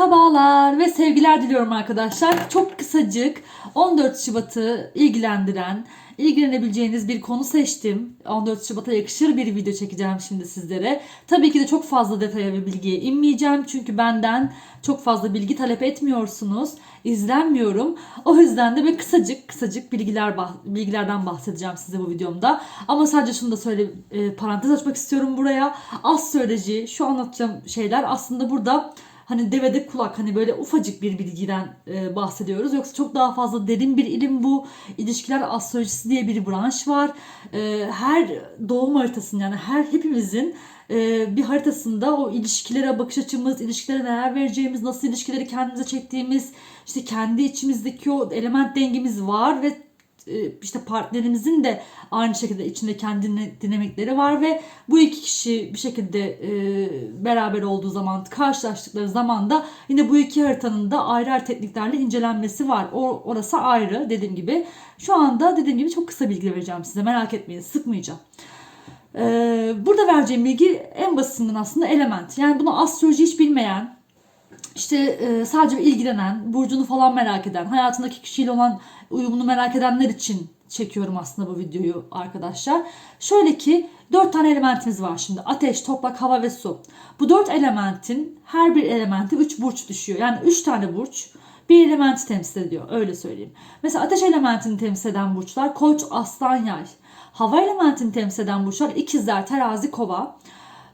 Merhabalar ve sevgiler diliyorum arkadaşlar. Çok kısacık 14 Şubat'ı ilgilendiren, ilgilenebileceğiniz bir konu seçtim. 14 Şubat'a yakışır bir video çekeceğim şimdi sizlere. Tabii ki de çok fazla detaya ve bilgiye inmeyeceğim. Çünkü benden çok fazla bilgi talep etmiyorsunuz. İzlenmiyorum. O yüzden de böyle kısacık kısacık bilgiler bah- bilgilerden bahsedeceğim size bu videomda. Ama sadece şunu da söyle e, parantez açmak istiyorum buraya. Astroloji, şu anlatacağım şeyler aslında burada hani devede kulak hani böyle ufacık bir bilgiden e, bahsediyoruz. Yoksa çok daha fazla derin bir ilim bu. İlişkiler astrolojisi diye bir branş var. E, her doğum haritasının yani her hepimizin e, bir haritasında o ilişkilere bakış açımız, ilişkilere neler vereceğimiz, nasıl ilişkileri kendimize çektiğimiz, işte kendi içimizdeki o element dengemiz var ve işte partnerimizin de aynı şekilde içinde kendi dinamikleri var ve bu iki kişi bir şekilde e, beraber olduğu zaman karşılaştıkları zaman da yine bu iki haritanın da ayrı ayrı tekniklerle incelenmesi var. Orası ayrı dediğim gibi. Şu anda dediğim gibi çok kısa bilgi vereceğim size merak etmeyin sıkmayacağım. Ee, burada vereceğim bilgi en basitinden aslında element. Yani bunu astroloji hiç bilmeyen, işte e, sadece ilgilenen, burcunu falan merak eden, hayatındaki kişiyle olan uyumunu merak edenler için çekiyorum aslında bu videoyu arkadaşlar. Şöyle ki dört tane elementimiz var şimdi. Ateş, toprak, hava ve su. Bu dört elementin her bir elementi üç burç düşüyor. Yani üç tane burç bir elementi temsil ediyor. Öyle söyleyeyim. Mesela ateş elementini temsil eden burçlar koç, aslan, yay. Hava elementini temsil eden burçlar ikizler, terazi, kova.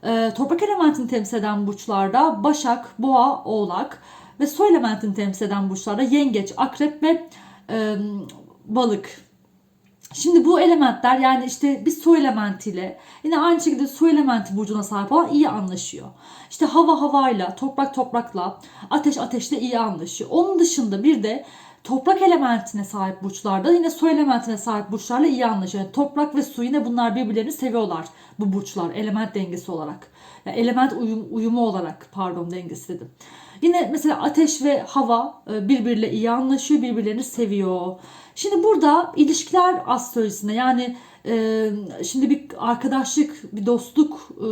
Ee, toprak elementini temsil eden burçlarda Başak, Boğa, Oğlak ve su elementini temsil eden burçlarda Yengeç, Akrep ve e, Balık. Şimdi bu elementler yani işte bir su elementiyle yine aynı şekilde su elementi burcuna sahip olan iyi anlaşıyor. İşte hava havayla, toprak toprakla, ateş ateşle iyi anlaşıyor. Onun dışında bir de toprak elementine sahip burçlarda yine su elementine sahip burçlarla iyi anlaşıyor. Yani toprak ve su yine bunlar birbirlerini seviyorlar bu burçlar element dengesi olarak. Yani element uyum, uyumu olarak pardon dengesi dedim. Yine mesela ateş ve hava e, birbiriyle iyi anlaşıyor, birbirlerini seviyor. Şimdi burada ilişkiler astrolojisinde yani e, şimdi bir arkadaşlık, bir dostluk e,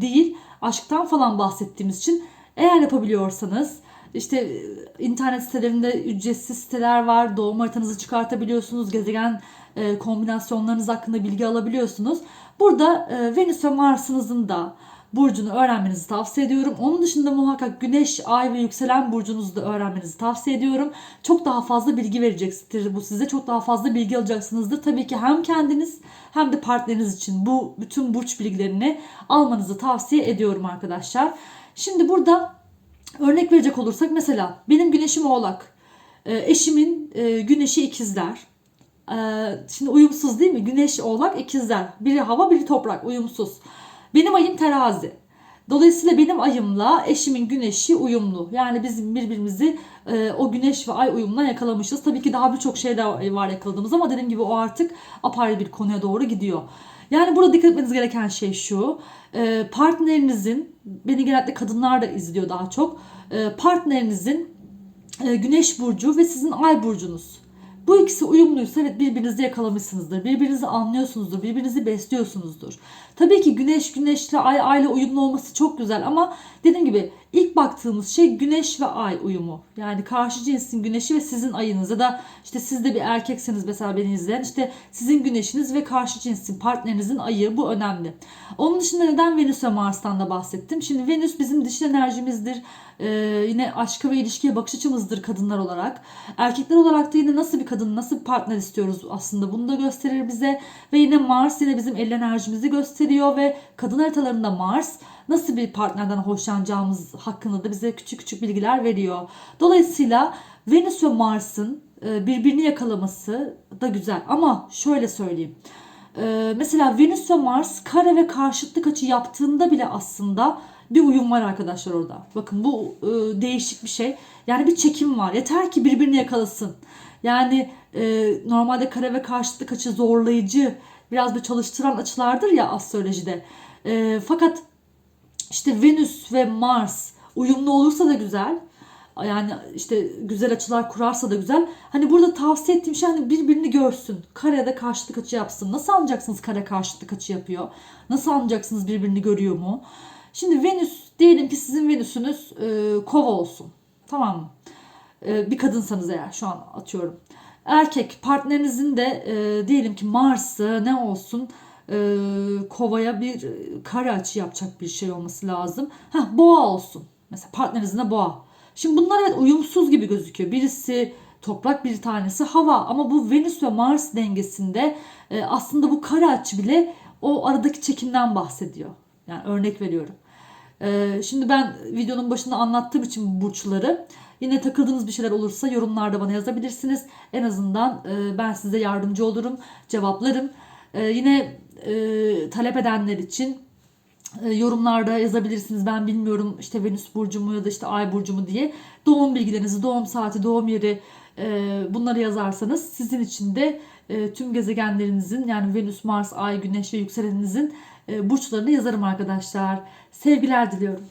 değil, aşktan falan bahsettiğimiz için eğer yapabiliyorsanız işte e, internet sitelerinde ücretsiz siteler var. Doğum haritanızı çıkartabiliyorsunuz. Gezegen e, kombinasyonlarınız hakkında bilgi alabiliyorsunuz. Burada e, Venüs ve Mars'ınızın da burcunu öğrenmenizi tavsiye ediyorum. Onun dışında muhakkak Güneş, Ay ve yükselen burcunuzu da öğrenmenizi tavsiye ediyorum. Çok daha fazla bilgi verecektir bu size. Çok daha fazla bilgi alacaksınızdır. Tabii ki hem kendiniz hem de partneriniz için bu bütün burç bilgilerini almanızı tavsiye ediyorum arkadaşlar. Şimdi burada örnek verecek olursak mesela benim güneşim oğlak. E, eşimin e, güneşi ikizler. E, şimdi uyumsuz değil mi? Güneş oğlak ikizler. Biri hava biri toprak uyumsuz. Benim ayım terazi. Dolayısıyla benim ayımla eşimin güneşi uyumlu. Yani biz birbirimizi e, o güneş ve ay uyumuna yakalamışız. Tabii ki daha birçok şey de var yakaladığımız ama dediğim gibi o artık apayrı bir konuya doğru gidiyor. Yani burada dikkat etmeniz gereken şey şu. E, partnerinizin, beni genellikle kadınlar da izliyor daha çok. E, partnerinizin e, güneş burcu ve sizin ay burcunuz. Bu ikisi uyumluysa evet birbirinizi yakalamışsınızdır. Birbirinizi anlıyorsunuzdur. Birbirinizi besliyorsunuzdur. Tabii ki güneş güneşle ay ayla uyumlu olması çok güzel ama dediğim gibi ilk baktığımız şey güneş ve ay uyumu. Yani karşı cinsin güneşi ve sizin ayınız ya da işte siz de bir erkekseniz mesela beni izleyen işte sizin güneşiniz ve karşı cinsin partnerinizin ayı bu önemli. Onun dışında neden Venüs ve Mars'tan da bahsettim. Şimdi Venüs bizim dişil enerjimizdir. Ee, yine aşka ve ilişkiye bakış açımızdır kadınlar olarak. Erkekler olarak da yine nasıl bir kadın, nasıl bir partner istiyoruz aslında bunu da gösterir bize. Ve yine Mars yine bizim el enerjimizi gösteriyor ve kadın haritalarında Mars nasıl bir partnerden hoşlanacağımız hakkında da bize küçük küçük bilgiler veriyor. Dolayısıyla Venüs ve Mars'ın e, birbirini yakalaması da güzel. Ama şöyle söyleyeyim. E, mesela Venüs ve Mars kare ve karşıtlık açı yaptığında bile aslında bir uyum var arkadaşlar orada. Bakın bu e, değişik bir şey. Yani bir çekim var. Yeter ki birbirini yakalasın. Yani normalde kare ve karşıtlık açı zorlayıcı, biraz bir çalıştıran açılardır ya astrolojide. Fakat işte Venüs ve Mars uyumlu olursa da güzel. Yani işte güzel açılar kurarsa da güzel. Hani burada tavsiye ettiğim şey hani birbirini görsün. Karede karşıtlık açı yapsın. Nasıl anlayacaksınız kare karşıtlık açı yapıyor? Nasıl anlayacaksınız birbirini görüyor mu? Şimdi Venüs diyelim ki sizin Venüs'ünüz e, kova olsun. Tamam mı? Ee, bir kadınsanız eğer şu an atıyorum. Erkek partnerinizin de e, diyelim ki Mars'ı ne olsun e, kovaya bir e, kare açı yapacak bir şey olması lazım. Heh, boğa olsun. Mesela partnerinizin de boğa. Şimdi bunlar evet uyumsuz gibi gözüküyor. Birisi toprak bir tanesi hava ama bu Venüs ve Mars dengesinde e, aslında bu kare açı bile o aradaki çekimden bahsediyor. Yani örnek veriyorum. Ee, şimdi ben videonun başında anlattığım için bu burçları yine takıldığınız bir şeyler olursa yorumlarda bana yazabilirsiniz. En azından e, ben size yardımcı olurum, cevaplarım. Ee, yine e, talep edenler için e, yorumlarda yazabilirsiniz. Ben bilmiyorum işte Venüs burcu mu ya da işte Ay burcu mu diye. Doğum bilgilerinizi, doğum saati, doğum yeri e, bunları yazarsanız sizin için de e, tüm gezegenlerinizin yani Venüs, Mars, Ay, Güneş ve yükseleninizin e, burçlarını yazarım arkadaşlar. Sevgiler diliyorum.